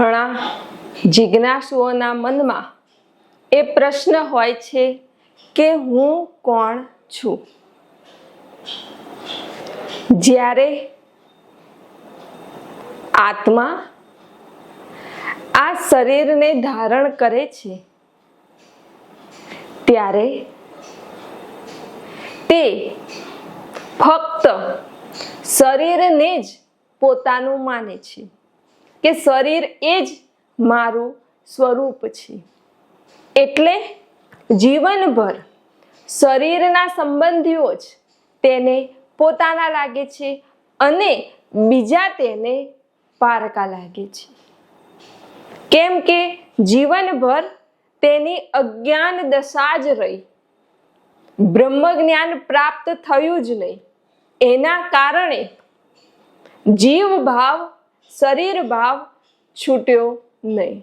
ઘણા જિજ્ઞાસુઓના મનમાં એ પ્રશ્ન હોય છે કે હું કોણ છું? જ્યારે આત્મા આ શરીરને ધારણ કરે છે, ત્યારે તે ફક્ત શરીરને જ પોતાનું માને છે. કે શરીર એ જ મારું સ્વરૂપ છે. એટલે જીવનભર શરીરના સંબંધીઓ જ તેને પોતાના લાગે છે અને બીજા તેને પારકા લાગે છે. કેમ કે જીવનભર તેની અજ્ઞાન દશા જ રહી. બ્રહ્મ જ્ઞાન પ્રાપ્ત થયું જ નહીં. એના કારણે જીવ ભાવ શરીર ભાવ છૂટ્યો નહીં.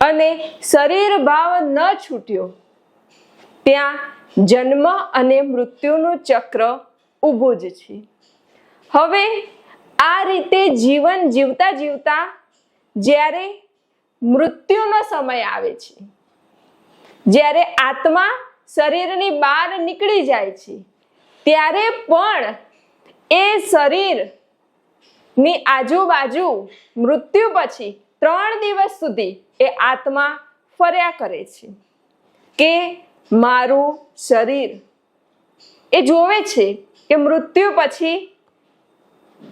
અને શરીર ભાવ ન છૂટ્યો, ત્યાં જન્મ અને મૃત્યુનું ચક્ર ઊભું જ છે. હવે આ રીતે જીવન જીવતા જીવતા જ્યારે મૃત્યુનો સમય આવે છે, જ્યારે આત્મા શરીરની બહાર નીકળી જાય છે, ત્યારે પણ એ શરીર ની આજુબાજુ મૃત્યુ પછી ત્રણ દિવસ સુધી એ આત્મા ફર્યા કરે છે. કે મારું શરીર એ જોવે છે કે મૃત્યુ પછી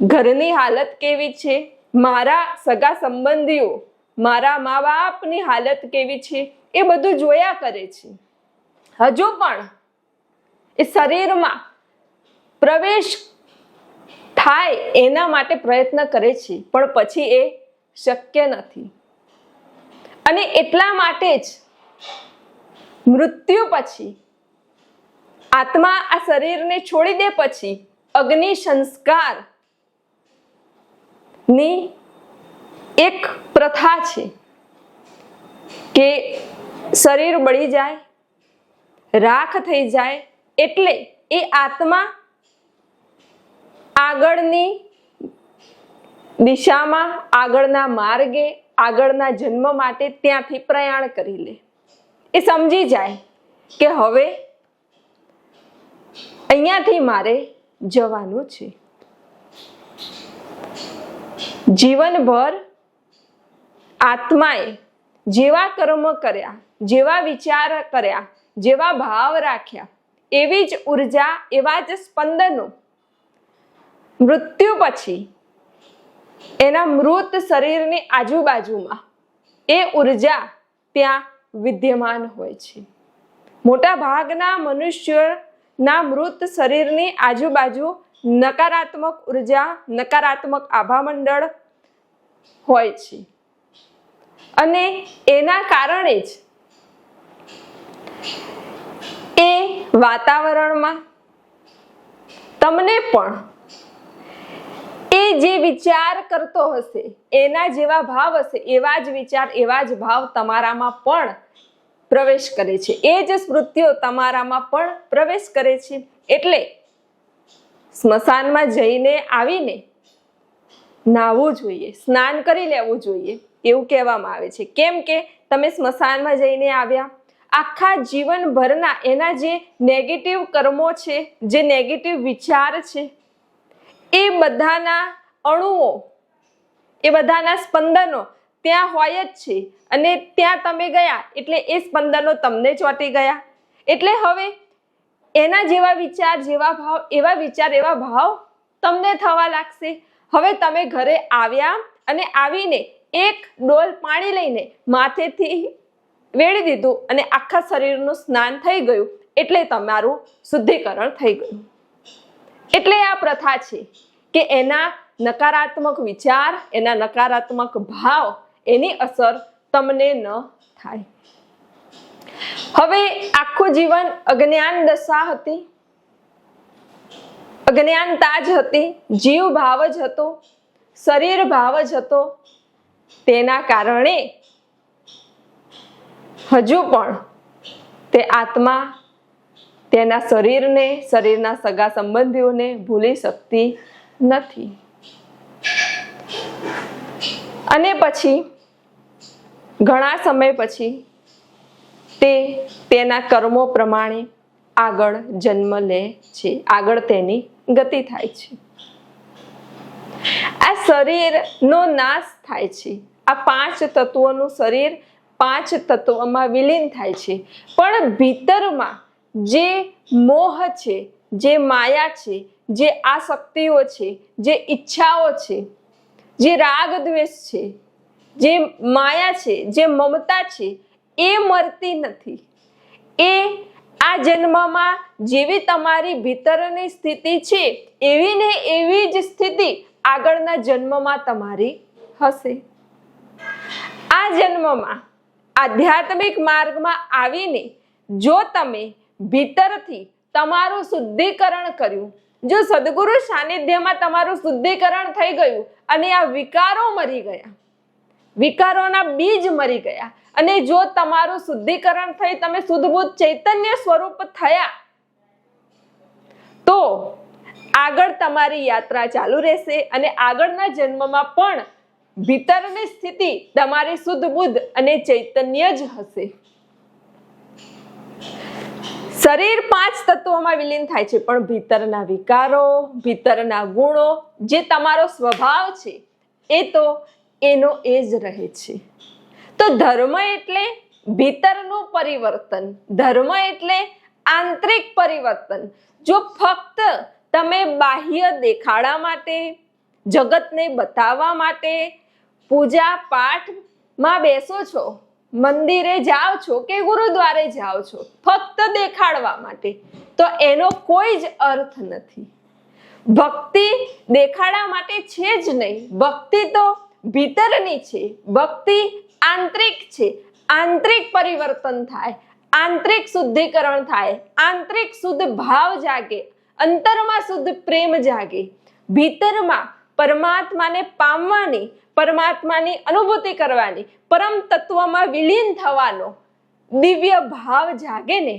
ઘરની હાલત કેવી છે? મારા સગા સંબંધીઓ, મારા મા બાપની હાલત કેવી છે? એ બધું જોયા કરે છે. હજુ પણ એ શરીરમાં પ્રવેશ થાય એના માટે પ્રયત્ન કરે છે, પણ પછી એ શક્ય નથી. અને એટલા માટે જ મૃત્યુ પછી આત્મા આ શરીરને છોડી દે પછી અગ્નિ સંસ્કારની એક પ્રથા છે કે શરીર બળી જાય, રાખ થઈ જાય એટલે એ આત્મા આગળની દિશામાં આગળના માર્ગે, આગળના જન્મ માટે ત્યાંથી પ્રયાણ કરી લે. એ સમજી જાય કે હવે અહીંયાથી મારે જવાનું છે. જીવનભર આત્માએ જેવા કર્મ કર્યા, જેવા વિચાર કર્યા, જેવા ભાવ રાખ્યા, એવી જ ઊર્જા, એવા જ સ્પંદનો મૃત્યુ પછી એના મૃત શરીરની આજુબાજુમાં એ ઊર્જા ત્યાં વિદ્યમાન હોય છે. મોટા ભાગના મનુષ્યના મૃત શરીરની આજુબાજુ નકારાત્મક ઊર્જા, નકારાત્મક આભામંડળ હોય છે. અને એના કારણે જ એ વાતાવરણમાં તમને પણ જે વિચાર કરતો હશે, એના જેવા ભાવ હશે, એવા જ વિચાર, એવા જ ભાવ તમારામાં પણ પ્રવેશ કરે છે. એ જ સ્મૃતિઓ તમારામાં પણ પ્રવેશ કરે છે. એટલે સ્મશાનમાં જઈને આવીને નાહવું જોઈએ, સ્નાન કરી લેવું જોઈએ, એવું કહેવામાં આવે છે. કેમ કે તમે સ્મશાનમાં જઈને આવ્યા, આખા જીવનભરના એના જે નેગેટિવ કર્મો છે, જે નેગેટિવ વિચાર છે, એ બધાના અણુઓ, એ બધાના સ્પંદનો ત્યાં હોય જ છે. અને ત્યાં તમે ગયા એટલે એ સ્પંદનો તમને ચોંટી ગયા. એટલે હવે એના જેવા વિચાર, જેવા ભાવ, એવા વિચાર, એવા ભાવ તમને થવા લાગશે. હવે તમે ઘરે આવ્યા અને આવીને એક ડોલ પાણી લઈને માથેથી વેળી દીધું અને આખા શરીરનું સ્નાન થઈ ગયું એટલે તમારું શુદ્ધિકરણ થઈ ગયું. એટલે આ પ્રથા છે કે એના નકારાત્મક વિચાર, એના નકારાત્મક ભાવ, એની અસર તમને ન થાય. હવે આખું જીવન અજ્ઞાન દશા હતી. અજ્ઞાનતા જ હતી, જીવ ભાવ જ હતો, શરીર ભાવ જ હતો. તેના કારણે હજુ પણ તે આત્મા તેના શરીરને, શરીરના સગા સંબંધીઓને ભૂલી શકતી નથી. અને પછી ઘણા સમય પછી તે તેના કર્મો પ્રમાણે આગળ જન્મ લે છે. આગળ તેની ગતિ થાય છે. આ શરીરનો નાશ થાય છે. આ પાંચ તત્વોનું શરીર પાંચ તત્વોમાં વિલીન થાય છે. પણ ભીતરમાં જે મોહ છે, જે માયા છે, જે આસક્તિઓ છે, જે ઈચ્છાઓ છે જે રાગ દ્વેષ છે, જે માયા છે, જે મમતા છે, એ મરતી નથી. એ આ જન્મમાં જેવી તમારી ભીતરની સ્થિતિ છે, એવી ને એવી જ સ્થિતિ આગળના જન્મમાં તમારી હશે. આ જન્મમાં આધ્યાત્મિક માર્ગમાં આવીને જો તમે ભીતરથી તમારું શુદ્ધિકરણ કર્યું જો સદગુરુ સાનિધ્યમાં તમારું શુદ્ધિકરણ થઈ ગયું અને આ વિકારો મરી ગયા. વિકારોના બીજ મરી ગયા. અને જો તમારું શુદ્ધિકરણ થઈ, તમે શુદ્ધબુદ્ધ ચૈતન્ય સ્વરૂપ થયા, તો આગળ તમારી યાત્રા ચાલુ રહેશે અને આગળના જન્મમાં પણ ભીતરની સ્થિતિ તમારી શુદ્ધ બુદ્ધ અને ચૈતન્ય જ હશે. શરીર પાંચ તત્વોમાં વિલીન થાય છે, પણ ભીતરના વિકારો, ભીતરના ગુણો જે તમારો સ્વભાવ છે, એ તો એનો એ જ રહે છે. તો ધર્મ એટલે ભીતરનું પરિવર્તન, ધર્મ એટલે આંતરિક પરિવર્તન. જો ફક્ત તમે બાહ્ય દેખાડા માટે, જગતને બતાવવા માટે પૂજા પાઠમાં બેસો છો મંદિરે જાઓ છો કે ગુરુદ્વારે જાઓ છો ફક્ત દેખાડવા માટે? તો એનો કોઈ જ અર્થ નથી. ભક્તિ દેખાડા માટે છે જ નહીં. ભક્તિ તો ભીતરની છે. ભક્તિ આંતરિક છે. આંતરિક પરિવર્તન થાય. આંતરિક શુદ્ધિકરણ થાય. આંતરિક શુદ્ધ ભાવ જાગે. અંતરમાં શુદ્ધ પ્રેમ જાગે. ભીતરમાં પરમાત્માને પામવાની, પરમાત્માની અનુભૂતિ કરવાની, પરમ તત્વમાં વિલીન થવાનો દિવ્ય ભાવ જાગે ને,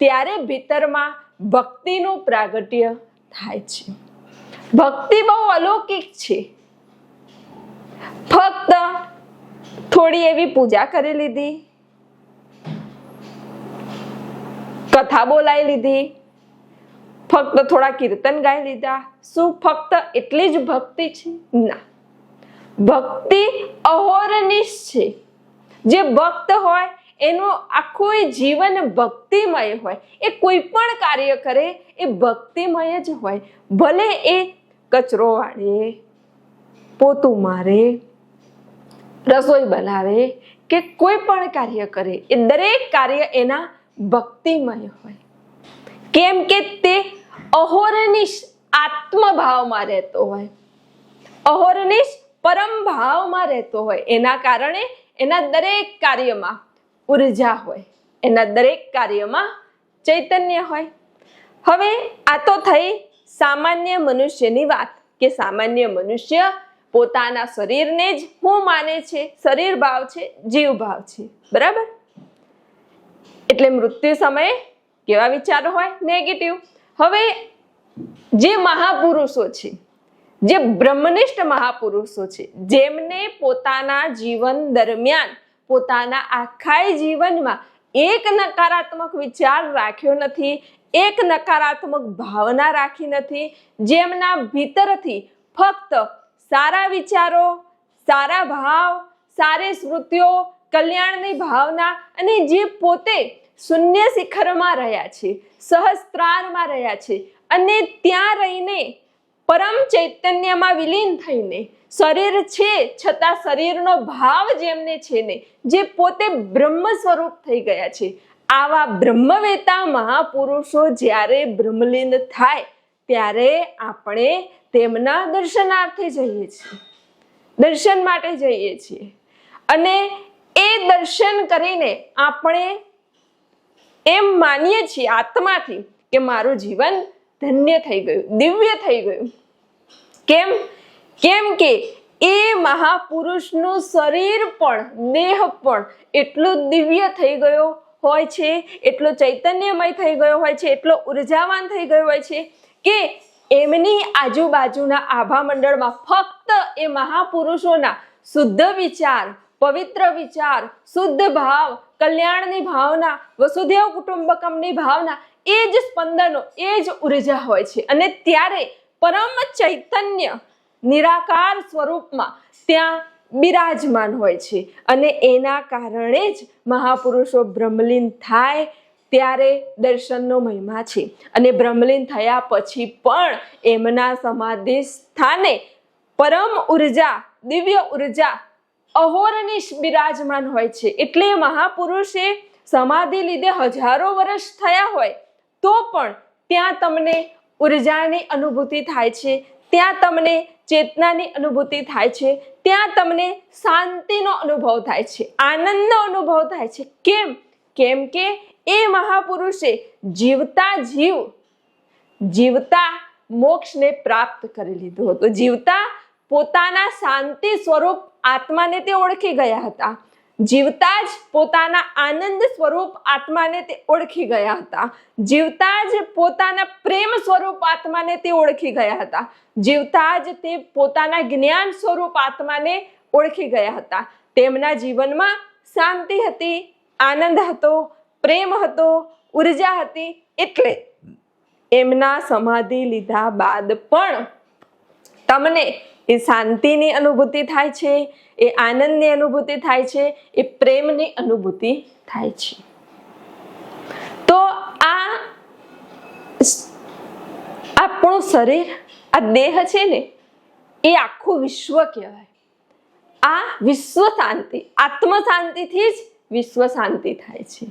ત્યારે ભીતરમાં ભક્તિનું પ્રાગટ્ય થાય છે. ભક્તિ બહુ અલૌકિક છે. ફક્ત થોડી એવી પૂજા કરી લીધી, કથા બોલાઈ લીધી ફક્ત થોડા કીર્તન ગાઈ લીધા. શું ફક્ત એટલી જ ભક્તિ છે? ના. ભક્તિ અહોરનિશ છે. જે ભક્ત હોય, એનું આખું જીવન ભક્તિમય હોય. એ કોઈ પણ કાર્ય કરે, એ ભક્તિમય જ હોય. ભલે એ કચરો વાળે, પોતું મારે, રસોઈ બનાવે કે કોઈ પણ કાર્ય કરે, એ દરેક કાર્ય એના ભક્તિમય હોય. કેમ કે તે અહોરનિશ આત્મભાવમાં રહેતો હોય. અહોરનિશ પરમ ભાવમાં રહેતો હોય. એના કારણે એના દરેક કાર્યમાં ઊર્જા હોય. એના દરેક કાર્યમાં ચૈતન્ય હોય. હવે આ તો થઈ સામાન્ય મનુષ્યની વાત કે સામાન્ય મનુષ્ય પોતાના શરીરને જ હું માને છે. શરીર ભાવ છે, જીવ ભાવ છે. બરાબર? એટલે મૃત્યુ સમયે કેવા વિચારો હોય? નેગેટિવ હવે જે મહાપુરુષો છે, જે બ્રહ્મનિષ્ઠ મહાપુરુષો છે, જેમને પોતાના જીવન દરમિયાન, પોતાના આખા જીવનમાં એક નકારાત્મક વિચાર રાખ્યો નથી, એક નકારાત્મક ભાવના રાખી નથી, જેમના ભીતરથી ફક્ત સારા વિચારો, સારા ભાવ, સારી સ્મૃતિઓ, કલ્યાણની ભાવના અને જે પોતે શૂન્ય શિખરમાં રહ્યા છે સહસ્ત્રારમાં રહ્યા છે અને ત્યાં રહીને પરમ ચૈતન્યમાં વિલીન થઈને શરીર છે છતાં શરીરનો ભાવ જેમને છે ને, જે પોતે બ્રહ્મ સ્વરૂપ થઈ ગયા છે. આવા બ્રહ્મવેતા મહાપુરુષો જ્યારે બ્રહ્મલીન થાય ત્યારે આપણે તેમના દર્શનાર્થે જઈએ છીએ. દર્શન માટે જઈએ છીએ. અને એ દર્શન કરીને આપણે એમ માનીએ છીએ આત્માથી કે મારું જીવન ધન્ય થઈ ગયું, દિવ્ય થઈ ગયું. કેમ? કેમ કે એ મહાપુરુષનું શરીર પણ, દેહ પણ એટલું દિવ્ય થઈ ગયો હોય છે, એટલો ચૈતન્યમય થઈ ગયો હોય છે, એટલો ઉર્જાવાન થઈ ગયો હોય છે કે એમની આજુબાજુના આભા મંડળમાં ફક્ત એ મહાપુરુષોના શુદ્ધ વિચાર પવિત્ર વિચાર, શુદ્ધ ભાવ, કલ્યાણની ભાવના વસુદેવ કુટુંબકમની ભાવના, એ જ સ્પંદનો, એ જ ઊર્જા હોય છે. અને ત્યારે પરમ ચૈતન્ય, નિરાકાર સ્વરૂપમાં ત્યાં બિરાજમાન હોય છે. અને એના કારણે જ મહાપુરુષો બ્રહ્મલીન થાય ત્યારે દર્શનનો મહિમા છે. અને બ્રહ્મલીન થયા પછી પણ એમના સમાધિ સ્થાને પરમ ઊર્જા, દિવ્ય ઊર્જા અહોરનિશ બિરાજમાન હોય છે. એટલે મહાપુરુષે સમાધિ લીધે હજારો વર્ષ થયા હોય, તો પણ ત્યાં તમને ઉર્જાની અનુભૂતિ થાય છે, ત્યાં તમને ચેતનાની અનુભૂતિ થાય છે, ત્યાં તમને શાંતિનો અનુભવ થાય છે, આનંદનો અનુભવ થાય છે. કેમ? કેમ કે એ મહાપુરુષે જીવતા જીવ, જીવતા મોક્ષને પ્રાપ્ત કરી લીધું હતું. જીવતા પોતાના શાંતિ સ્વરૂપ આત્માને તે ઓળખી ગયા હતા. જીવતા જ પોતાના આનંદ સ્વરૂપ આત્માને તે ઓળખી ગયા હતા. જીવતા જ પોતાના પ્રેમ સ્વરૂપ આત્માને તે ઓળખી ગયા હતા. જીવતા જ તે પોતાના જ્ઞાન સ્વરૂપ આત્માને ઓળખી ગયા હતા. તેમના જીવનમાં શાંતિ હતી, આનંદ હતો, પ્રેમ હતો, ઊર્જા હતી, એટલે એમના સમાધિ લીધા બાદ પણ તમને એ શાંતિની અનુભૂતિ થાય છે, એ આનંદની અનુભૂતિ થાય છે, એ પ્રેમની અનુભૂતિ થાય છે. તો આ આપણું શરીર, આ દેહ છે ને, એ આખું વિશ્વ કહેવાય. આ વિશ્વ શાંતિ આત્મ શાંતિથી જ વિશ્વ શાંતિ થાય છે.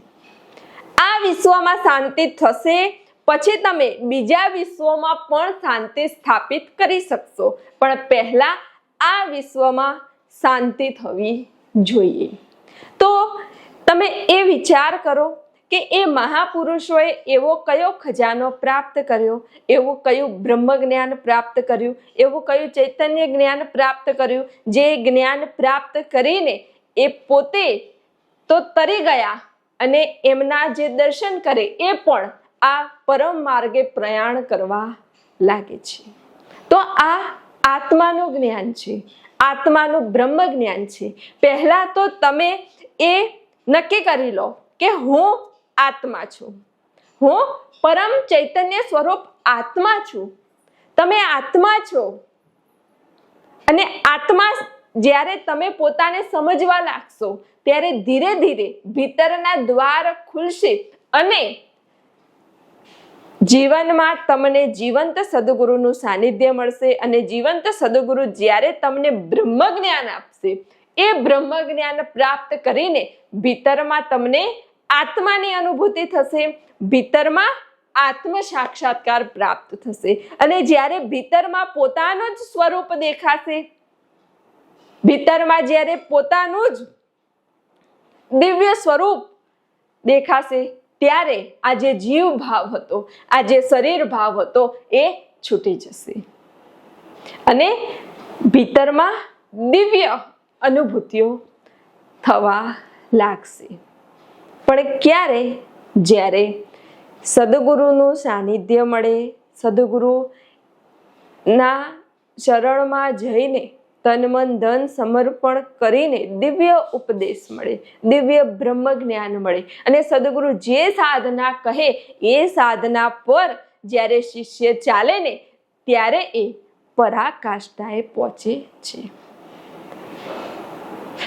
આ વિશ્વમાં શાંતિ થશે પછી તમે બીજા વિશ્વમાં પણ શાંતિ સ્થાપિત કરી શકશો. પણ પહેલા આ વિશ્વમાં શાંતિ થવી જોઈએ. તો તમે એ વિચાર કરો કે એ મહાપુરુષોએ એવો કયો ખજાનો પ્રાપ્ત કર્યો? એવું કયું બ્રહ્મ જ્ઞાન પ્રાપ્ત કર્યું? એવું કયું ચૈતન્ય જ્ઞાન પ્રાપ્ત કર્યું? જે જ્ઞાન પ્રાપ્ત કરીને એ પોતે તો તરી ગયા અને એમના જે દર્શન કરે એ પણ આ પરમ માર્ગે પ્રયાણ કરવા લાગે છે. તો આ આત્માનું જ્ઞાન છે, આત્માનું બ્રહ્મ જ્ઞાન છે. પહેલાં તો તમે એ નક્કી કરી લો કે હું આત્મા છું. હું પરમ ચૈતન્ય સ્વરૂપ આત્મા છું. તમે આત્મા છો. અને આત્મા જ્યારે તમે પોતાને સમજવા લાગશો, ત્યારે ધીરે ધીરે ભીતરના દ્વાર ખુલશે અને જીવનમાં તમને જીવંત સદગુરુનું સાનિધ્ય મળશે અને જીવંત સદગુરુ જ્યારે તમને બ્રહ્મ જ્ઞાન આપશે, એ બ્રહ્મ જ્ઞાન પ્રાપ્ત કરીને ભીતરમાં તમને આત્માની અનુભૂતિ થશે, ભીતરમાં આત્મ સાક્ષાત્કાર પ્રાપ્ત થશે. અને જ્યારે ભીતરમાં પોતાનું જ સ્વરૂપ દેખાશે, ભીતરમાં જ્યારે પોતાનું જ દિવ્ય સ્વરૂપ દેખાશે ત્યારે આ જે જીવ ભાવ હતો, આ જે શરીર ભાવ હતો, એ છૂટી જશે. અને ભીતરમાં દિવ્ય અનુભૂતિઓ થવા લાગશે. પણ ક્યારે? જ્યારે સદગુરુનું સાનિધ્ય મળે, સદગુરુના શરણમાં જઈને તન મન ધન સમર્પણ કરીને દિવ્ય ઉપદેશ મળે, દિવ્ય બ્રહ્મ જ્ઞાન મળે. અને સદગુરુ જે સાધના કહે, એ સાધના પર જ્યારે શિષ્ય ચાલે ને, ત્યારે એ પરાકાષ્ઠાએ પહોંચે છે.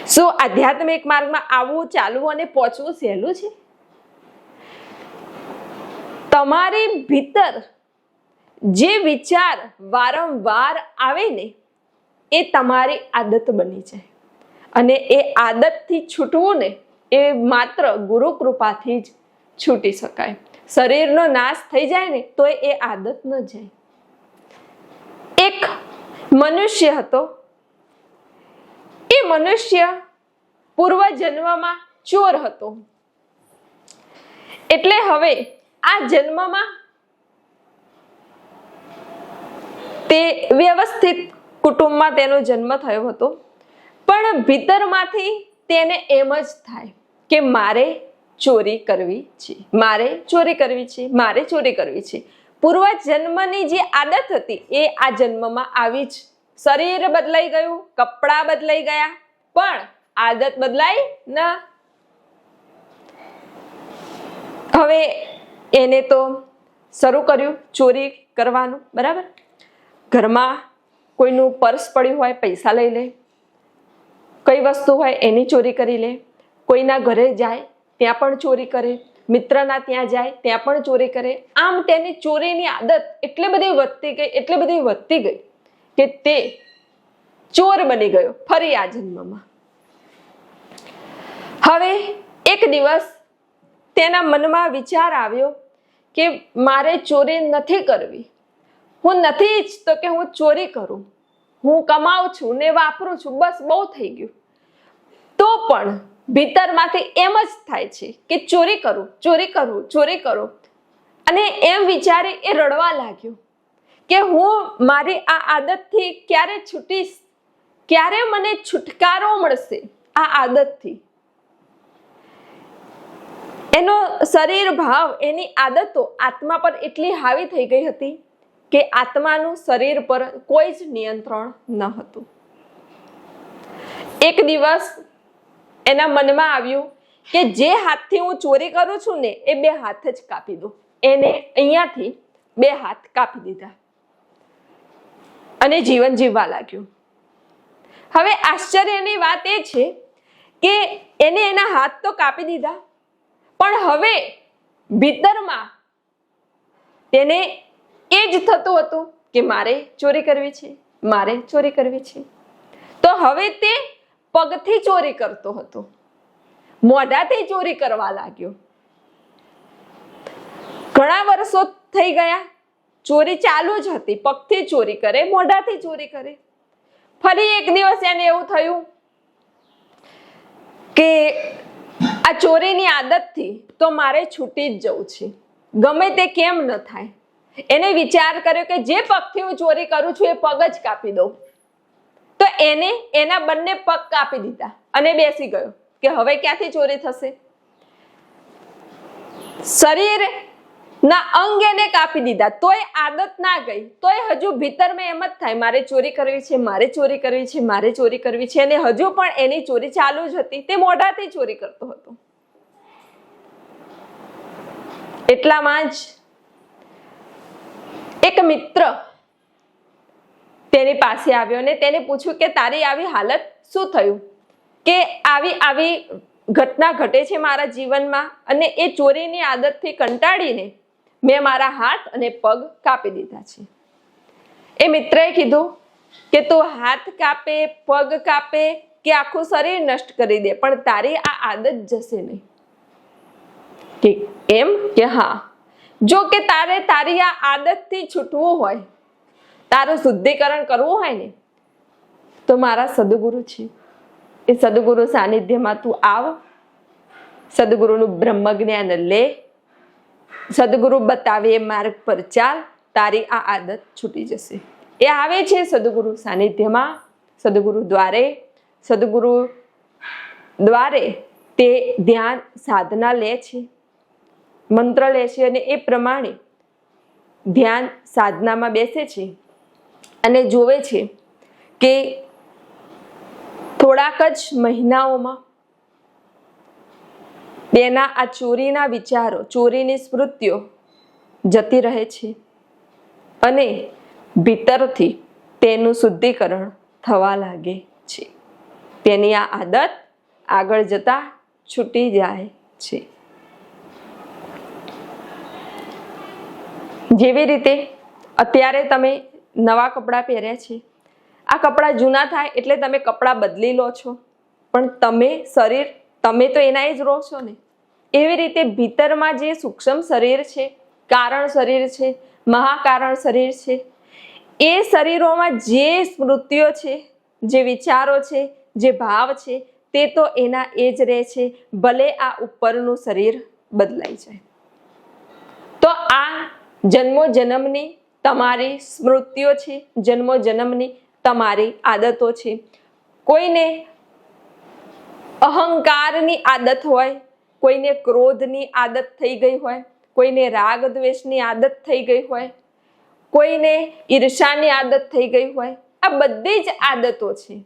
શું આધ્યાત્મિક માર્ગમાં આવવું ચાલવું અને પહોંચવું સહેલું છે? તમારી ભીતર જે વિચાર વારંવાર આવે ને એ તમારી આદત બની જાય. અને એ આદતથી છૂટવું ને, એ માત્ર ગુરુ કૃપાથી જ છૂટી શકાય. શરીરનો નાશ થઈ જાય ને, તો એ આદત ન જાય. એક મનુષ્ય હતો. એ મનુષ્ય પૂર્વ જન્મમાં ચોર હતો. એટલે હવે આ જન્મમાં તે વ્યવસ્થિત કુટુંબમાં તેનો જન્મ થયો હતો. પણ ભીતરમાંથી તેને એમ જ થાય કે મારે ચોરી કરવી છે. મારે ચોરી કરવી છે, મારે ચોરી કરવી છે. પૂર્વ જન્મની જે આદત હતી એ આ જન્મમાં આવી જ. શરીર બદલાઈ ગયું, કપડાં બદલાઈ ગયા, પણ આદત બદલાઈ ના. હવે એને તો શરૂ કર્યું ચોરી કરવાનું, બરાબર? ઘરમાં કોઈનું પર્સ પડ્યું હોય, પૈસા લઈ લે, કઈ વસ્તુ હોય એની ચોરી કરી લે, કોઈના ઘરે જાય, ત્યાં પણ ચોરી કરે, મિત્રના ત્યાં જાય, ત્યાં પણ ચોરી કરે. આમ તેની ચોરીની આદત એટલી બધી વધતી ગઈ, એટલી બધી વધતી ગઈ કે તે ચોર બની ગયો ફરી આ જન્મમાં. હવે એક દિવસ તેના મનમાં વિચાર આવ્યો કે મારે ચોરી નથી કરવી. હું નથી ઈચ્છતો કે હું ચોરી કરું. હું કમાઉં છું ને વાપરું છું. બસ બહુ થઈ ગયું. તો પણ ભીતરમાંથી એમ જ થાય છે કે ચોરી કરું ચોરી કરું ચોરી કરું. અને એમ વિચારી એ રડવા લાગ્યો કે હું મારી આ આદતથી ક્યારે છૂટીશ? ક્યારે મને છુટકારો મળશે આ આદતથી? એનો શરીર ભાવ એની આદતો આત્મા પર એટલી હાવી થઈ ગઈ હતી કે આત્માનું શરીર પર કોઈ જ નિયંત્રણ ન હતું. એક દિવસ એના મનમાં આવ્યું કે જે હાથથી હું ચોરી કરું છું ને, એ બે હાથ જ કાપી દો એને અહીંયાથી બે હાથ કાપી દીધા. અને જીવન જીવવા લાગ્યું. હવે આશ્ચર્યની વાત એ છે કે એને એના હાથ તો કાપી દીધા, પણ હવે ભીતરમાં તેને એ જ થતું હતું કે મારે ચોરી કરવી છે, મારે ચોરી કરવી છે. તો હવે તે પગથી ચોરી કરતો હતો. મોઢાથી ચોરી કરવા લાગ્યો. ઘણા વર્ષો થઈ ગયા, ચોરી ચાલુ જ હતી, પગથી ચોરી કરે, મોઢાથી ચોરી કરે. ફરી એક દિવસ એને એવું થયું કે આ ચોરીની આદતથી તો મારે છૂટી જ જવું છે. ગમે તે કેમ ન થાય. એને વિચાર કર્યો કે જે પગથી હું ચોરી કરું છું એ પગ જ કાપી દઉં. તો એને, એના બંને પગ કાપી દીધા અને બેસી ગયો કે હવે ક્યાંથી ચોરી થશે? શરીર ના અંગ એને કાપી દીધા. તોય આદત ના ગઈ. તોય હજુ ભીતરમાં એમ જ થાય, મારે ચોરી કરવી છે, મારે ચોરી કરવી છે, મારે ચોરી કરવી છે. અને હજુ પણ એની ચોરી ચાલુ જ હતી. તે મોઢાથી ચોરી કરતો હતો. એટલામાં જ એક મિત્ર તેની પાસે આવ્યો અને તેને પૂછ્યું કે તારી આવી હાલત શું થયું? કે આવી આવી ઘટના ઘટે છે મારા જીવનમાં અને એ ચોરીની આદતથી કંટાળીને મેં મારા હાથ અને પગ કાપી દીધા છે. એ મિત્રએ કીધું કે તું હાથ કાપે, પગ કાપે કે આખું શરીર નષ્ટ કરી દે, પણ તારી આ આદત જશે નહીં. કે એમ? કે હા? જો કે તારે તારી આ આદતથી છૂટવું હોય, તારું શુદ્ધિકરણ કરવું હોય ને, તો મારા સદગુરુ છે. એ સદગુરુ સાનિધ્યમાં તું આવ, સદગુરુનું બ્રહ્મ જ્ઞાન લે, સદગુરુ બતાવે એ માર્ગ પર ચાલ, તારી આ આદત છૂટી જશે. એ આવે છે સદગુરુ સાનિધ્યમાં, સદગુરુ દ્વારે સદગુરુ દ્વારે તે ધ્યાન સાધના લે છે. મંત્ર લે છે અને એ પ્રમાણે ધ્યાન સાધનામાં બેસે છે અને જોવે છે કે થોડાક જ મહિનાઓમાં તેના આ ચોરીના વિચારો, ચોરીની સ્મૃતિઓ જતી રહે છે અને ભીતરથી તેનું શુદ્ધિકરણ થવા લાગે છે. તેની આ આદત આગળ જતા છૂટી જાય છે. જેવી રીતે અત્યારે તમે નવા કપડાં પહેર્યા છે. આ કપડાં જૂના થાય એટલે તમે કપડાં બદલી લો છો. પણ તમે શરીર, તમે તો એના જ રહો છો ને. એવી રીતે ભીતરમાં જે સૂક્ષ્મ શરીર છે, કારણ શરીર છે, મહાકારણ શરીર છે, એ શરીરોમાં જે સ્મૃતિઓ છે, જે વિચારો છે, જે ભાવ છે, તે તો એના એ જ રહે છે, ભલે આ ઉપરનું શરીર બદલાઈ જાય. તો આ જન્મો જન્મની તમારી સ્મૃતિઓ છે, જન્મો જન્મની તમારી આદતો છે. કોઈને અહંકારની આદત હોય, કોઈને ક્રોધની આદત થઈ ગઈ હોય, કોઈને રાગ દ્વેષની આદત થઈ ગઈ હોય, કોઈને ઈર્ષાની આદત થઈ ગઈ હોય, આ બધી જ આદતો છે.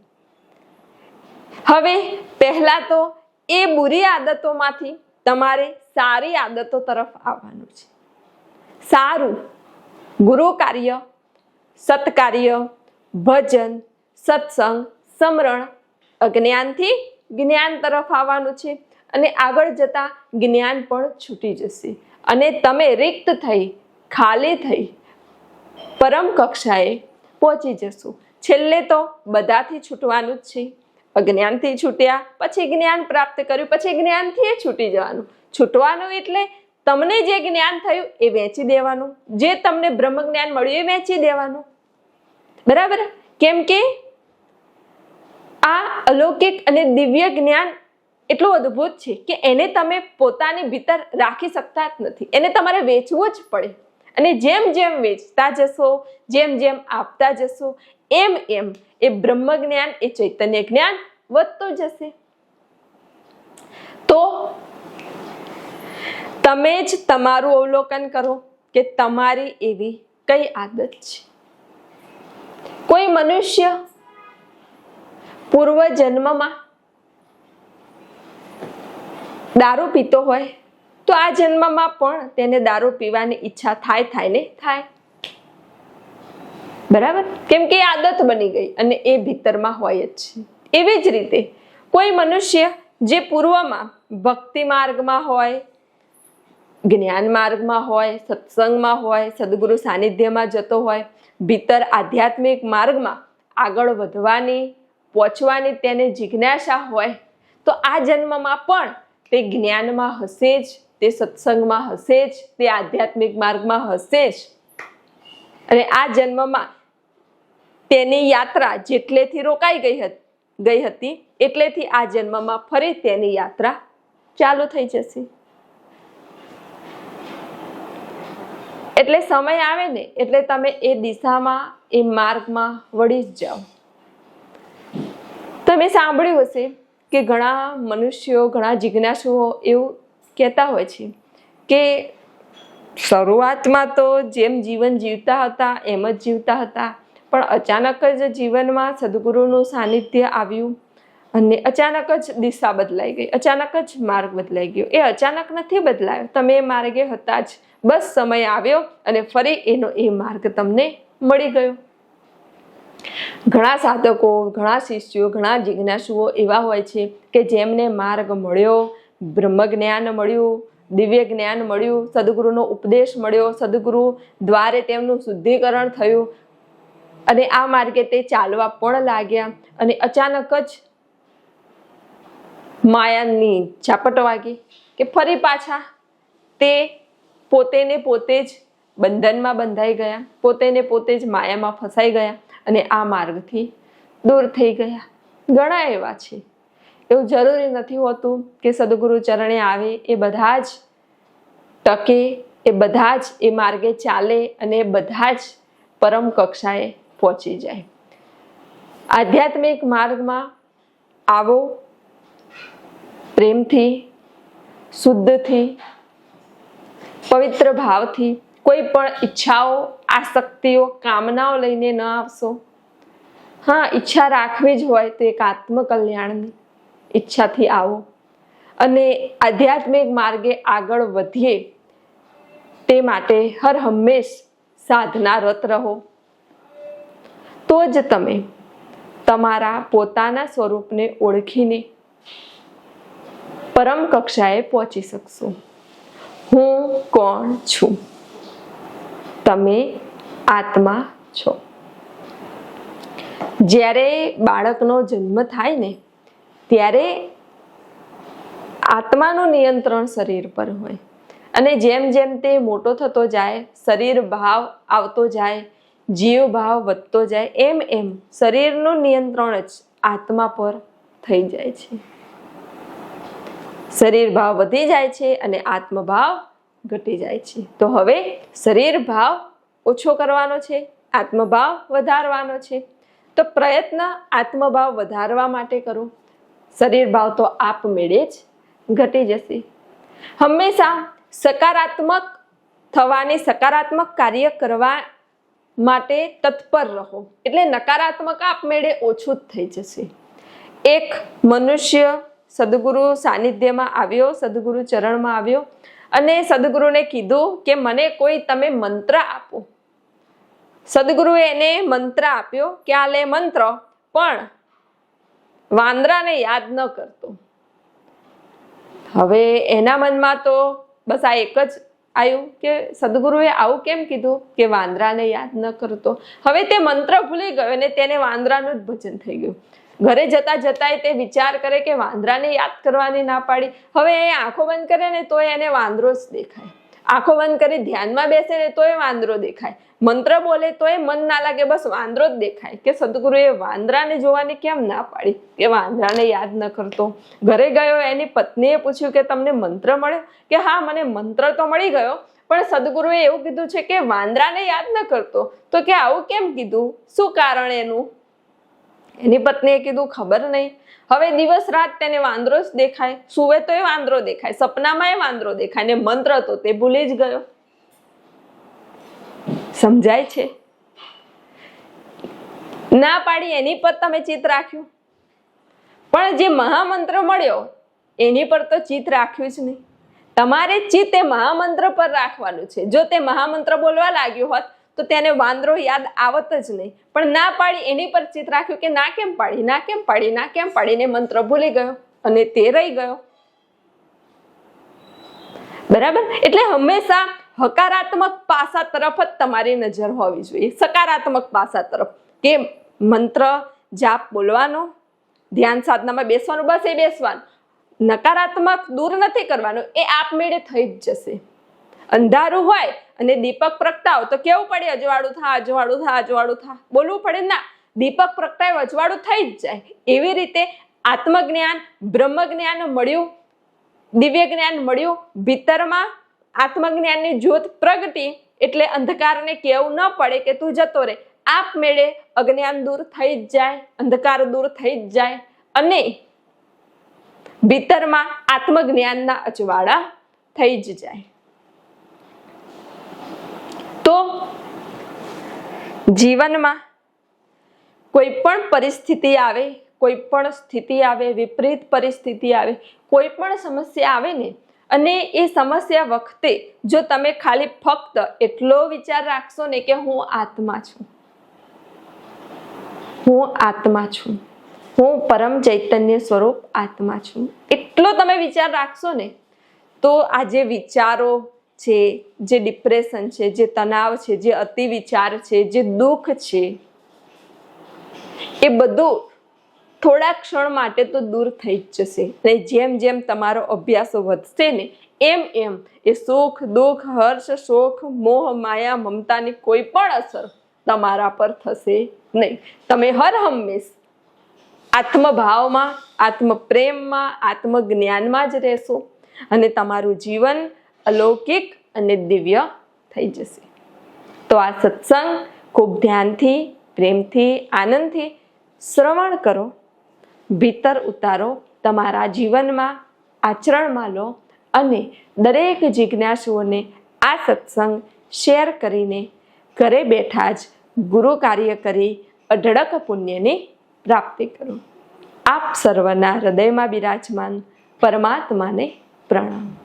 હવે પહેલા તો એ બુરી આદતોમાંથી તમારે સારી આદતો તરફ આવવાનું છે. સારું. ગુરુ કાર્ય, સત્કાર્ય, ભજન, સત્સંગ, સમરણ, અજ્ઞાનથી જ્ઞાન તરફ આવવાનું છે અને આગળ જતાં જ્ઞાન પણ છૂટી જશે. અને તમે રિક્ત થઈ, ખાલી થઈ, પરમ કક્ષાએ પહોંચી જશો. છેલ્લે તો બધાથી છૂટવાનું જ છે. અજ્ઞાનથી છૂટ્યા, પછી જ્ઞાન પ્રાપ્ત કર્યું, પછી જ્ઞાનથી એ છૂટી જવાનું. છૂટવાનું એટલે તમને જે જ્ઞાન થયું એ વેચી દેવાનું. જે તમને બ્રહ્મ જ્ઞાન મળ્યું એ વેચી દેવાનું. બરાબર? કેમ કે આ અલૌકિક અને દિવ્ય જ્ઞાન એટલું અદ્ભુત છે કે એને તમે પોતાની ભીતર રાખી શકતા જ નથી. એને તમારે વેચવું જ પડે. અને જેમ જેમ વેચતા જશો, જેમ જેમ આપતા જશો, એમ એમ એ બ્રહ્મ જ્ઞાન એ ચૈતન્ય જ્ઞાન વધતું જશે. તો તમે જ તમારું અવલોકન કરો કે તમારી એવી કઈ આદત છે? કોઈ મનુષ્ય પૂર્વ જન્મમાં દારૂ પીતો હોય તો આ જન્મમાં પણ તેને દારૂ પીવાની ઈચ્છા થાય થાય ને થાય. બરાબર? કેમ કે આદત બની ગઈ અને એ ભીતરમાં હોય જ છે. એવી જ રીતે કોઈ મનુષ્ય જે પૂર્વમાં ભક્તિ માર્ગમાં હોય જ્ઞાન માર્ગમાં હોય, સત્સંગમાં હોય, સદગુરુ સાનિધ્યમાં જતો હોય, ભીતર આધ્યાત્મિક માર્ગમાં આગળ વધવાની, પહોંચવાની તેને જિજ્ઞાસા હોય, તો આ જન્મમાં પણ તે જ્ઞાનમાં હશે જ, તે સત્સંગમાં હશે જ, તે આધ્યાત્મિક માર્ગમાં હશે જ. અને આ જન્મમાં તેની યાત્રા જેટલેથી રોકાઈ ગઈ ગઈ હતી, એટલેથી આ જન્મમાં ફરી તેની યાત્રા ચાલુ થઈ જશે. એટલે સમય આવે ને, એટલે તમે એ દિશામાં, એ માર્ગમાં વળી જ જાઓ. તમે સાંભળ્યું હશે કે ઘણા મનુષ્યો, ઘણા જિજ્ઞાસુઓ એવું કહેતા હોય છે કે શરૂઆતમાં તો જેમ જીવન જીવતા હતા, એમ જ જીવતા હતા, પણ અચાનક જ જીવનમાં સદગુરુનું સાનિધ્ય આવ્યું. અને અચાનક જ દિશા બદલાઈ ગઈ. અચાનક જ માર્ગ બદલાઈ ગયો. એ અચાનક નથી બદલાયો. તમે એ માર્ગે હતા જ. બસ સમય આવ્યો અને ફરી એનો એ માર્ગ તમને મળી ગયો. ઘણા સાધકો, ઘણા શિષ્યો, ઘણા જિજ્ઞાસુઓ એવા હોય છે કે જેમને માર્ગ મળ્યો બ્રહ્મ જ્ઞાન મળ્યું, દિવ્ય જ્ઞાન મળ્યું, સદગુરુનો ઉપદેશ મળ્યો, સદગુરુ દ્વારે તેમનું શુદ્ધિકરણ થયું અને આ માર્ગે તે ચાલવા પણ લાગ્યા અને અચાનક જ માયાની ઝાપટ વાગી કે ફરી પાછા તે પોતે ને પોતે જ બંધનમાં બંધાઈ ગયા પોતે ને પોતે જ માયામાં ફસાઈ ગયા અને આ માર્ગથી દૂર થઈ ગયા. ઘણા એવા છે. એવું જરૂરી નથી હોતું કે સદગુરુ ચરણે આવે, એ બધા જ ટકે, એ બધા જ એ માર્ગે ચાલે અને બધા જ પરમ કક્ષાએ પહોંચી જાય. આધ્યાત્મિક માર્ગમાં આવો પ્રેમથી, શુદ્ધથી, પવિત્ર ભાવથી કોઈ પણ ઈચ્છાઓ, આસક્તિઓ, કામનાઓ લઈને ન આવશો. હા, ઈચ્છા રાખવી જ હોય તો એક આત્મકલ્યાણની ઈચ્છાથી આવો. અને આધ્યાત્મિક માર્ગે આગળ વધીએ તે માટે હર હંમેશ સાધના રત રહો. તો જ તમે તમારા પોતાના સ્વરૂપને ઓળખીને પરમ કક્ષાએ પહોંચી શકશો. હું કોણ છું? તમે આત્મા છો. જ્યારે બાળકનો જન્મ થાય ને, ત્યારે આત્માનું નિયંત્રણ શરીર પર હોય. અને જેમ જેમ તે મોટો થતો જાય, શરીર ભાવ આવતો જાય, જીવ ભાવ વધતો જાય, એમ એમ શરીરનું નિયંત્રણ જ આત્મા પર થઈ જાય છે. શરીર ભાવ વધી જાય છે અને આત્મભાવ ઘટી જાય છે. તો હવે શરીર ભાવ ઓછો કરવાનો છે, આત્મભાવ વધારવાનો છે. તો પ્રયત્ન આત્મભાવ વધારવા માટે કરો. શરીર ભાવ તો આપમેળે જ ઘટી જશે. હંમેશા સકારાત્મક થવાની સકારાત્મક કાર્ય કરવા માટે તત્પર રહો. એટલે નકારાત્મક આપમેળે ઓછું જ થઈ જશે. એક મનુષ્ય સદગુરુ સાનિધ્યમાં આવ્યો, સદગુરુ ચરણમાં આવ્યો અને સદગુરુને કીધું કે મને કોઈ તમે મંત્ર આપો. સદગુરુએ એને મંત્ર આપ્યો કે આ લે મંત્ર, પણ વાંદરાને યાદ ન કરતો. હવે એના મનમાં તો બસ આ એક જ આવ્યું કે સદગુરુએ આવું કેમ કીધું કે વાંદરાને યાદ ન કરતો. હવે તે મંત્ર ભૂલી ગયો અને તેને વાંદરાનું જ ભજન થઈ ગયું. ઘરે જતા જતાંય તે વિચાર કરે કે વાંદરાને યાદ કરવાની ના પાડી. હવે એ આંખો બંધ કરે ને તો એને વાંદરો જ દેખાય. આંખો બંધ કરી ધ્યાનમાં બેસે ને તો એ વાંદરો દેખાય. મંત્ર બોલે તો એ મન ના લાગે, બસ વાંદરો જ દેખાય. કે સદગુરુએ વાંદરાને જોવાની કેમ ના પાડી? કે વાંદરાને યાદ ન કરતો. ઘરે ગયો, એની પત્નીએ પૂછ્યું કે તમને મંત્ર મળ્યો? કે હા, મને મંત્ર તો મળી ગયો, પણ સદગુરુએ એવું કીધું છે કે વાંદરાને યાદ ન કરતો. તો કે આવું કેમ કીધું? શું કારણ એનું? એની પત્નીએ કીધું, ખબર નહીં. હવે દિવસ રાત તેને વાંદરો જ દેખાય. સુવે તો એ વાંદરો દેખાય, સપનામાં એ વાંદરો દેખાય ને મંત્ર તો તે ભૂલી જ ગયો. સમજાય છે? ના પાડી એની પર તમે ચિત રાખ્યું. પણ જે મહામંત્ર મળ્યો, એની પર તો ચિત રાખ્યું જ નહીં. તમારે ચિત્ત એ મહામંત્ર પર રાખવાનું છે. જો તે મહામંત્ર બોલવા લાગ્યું હોત તો તેને વાંદરો યાદ આવત જ નહીં. પણ ના પાડી એની પર ચિત રાખ્યું કે ના કેમ પાડી, ના કેમ પાડી, ના કેમ પાડીને મંત્ર ભૂલી ગયો અને તે રહી ગયો. બરાબર? એટલે હંમેશા હકારાત્મક પાસા તરફ જ તમારી નજર હોવી જોઈએ. સકારાત્મક પાસા તરફ. કે મંત્ર જાપ બોલવાનો, ધ્યાન સાધનામાં બેસવાનું, બસ એ બેસવાનું. નકારાત્મક દૂર નથી કરવાનું, એ આપમેળે થઈ જ જશે. અંધારું હોય અને દીપક પ્રગટાવ, તો કેવું પડે? અજવાળું થા અજવાળું થા અજવાળું થા. બોલવું પડે ના? દીપક પ્રગટાય અજવાળું થઈ જ જાય. એવી રીતે આત્મજ્ઞાન બ્રહ્મ જ્ઞાન મળ્યું દિવ્ય જ્ઞાન મળ્યું. ભીતરમાં આત્મજ્ઞાનની જ્યોત પ્રગટી, એટલે અંધકારને કેવું ન પડે કે તું જતો રહે. આપમેળે અજ્ઞાન દૂર થઈ જ જાય, અંધકાર દૂર થઈ જ જાય. અને ભીતરમાં આત્મજ્ઞાનના અજવાળા થઈ જ જાય. તો જીવનમાં કોઈ પણ પરિસ્થિતિ આવે, કોઈ પણ સ્થિતિ આવે, વિપરીત પરિસ્થિતિ આવે, કોઈ પણ સમસ્યા આવે ને, અને એ સમસ્યા વખતે જો તમે ખાલી ફક્ત એટલો વિચાર રાખશો ને કે હું આત્મા છું. હું આત્મા છું. હું પરમ ચૈતન્ય સ્વરૂપ આત્મા છું. એટલો તમે વિચાર રાખશો ને, તો આ જે વિચારો છે, જે ડિપ્રેશન છે, જે તણાવ છે, જે અતિ વિચાર છે, જે દુઃખ છે, એ બધું થોડા ક્ષણ માટે તો દૂર થઈ જ જશે. અને જેમ જેમ તમારો અભ્યાસ વધશે ને, એમ એમ એ સુખ, દુઃખ, હર્ષ શોખ મોહ, માયા, મમતાની કોઈ પણ અસર તમારા પર થશે નહીં. તમે હર હંમેશ આત્મભાવમાં, આત્મપ્રેમમાં, આત્મજ્ઞાનમાં જ રહેશો અને તમારું જીવન અલૌકિક અને દિવ્ય થઈ જશે. તો આ સત્સંગ ખૂબ ધ્યાનથી, પ્રેમથી, આનંદથી શ્રવણ કરો. ભીતર ઉતારો તમારા જીવનમાં, આચરણમાં લો અને દરેક જિજ્ઞાસુઓને આ સત્સંગ શેર કરીને ઘરે બેઠા જ ગુરુ કાર્ય કરી અઢળક પુણ્યની પ્રાપ્તિ કરો. આપ સર્વના હૃદયમાં બિરાજમાન પરમાત્માને પ્રણામ.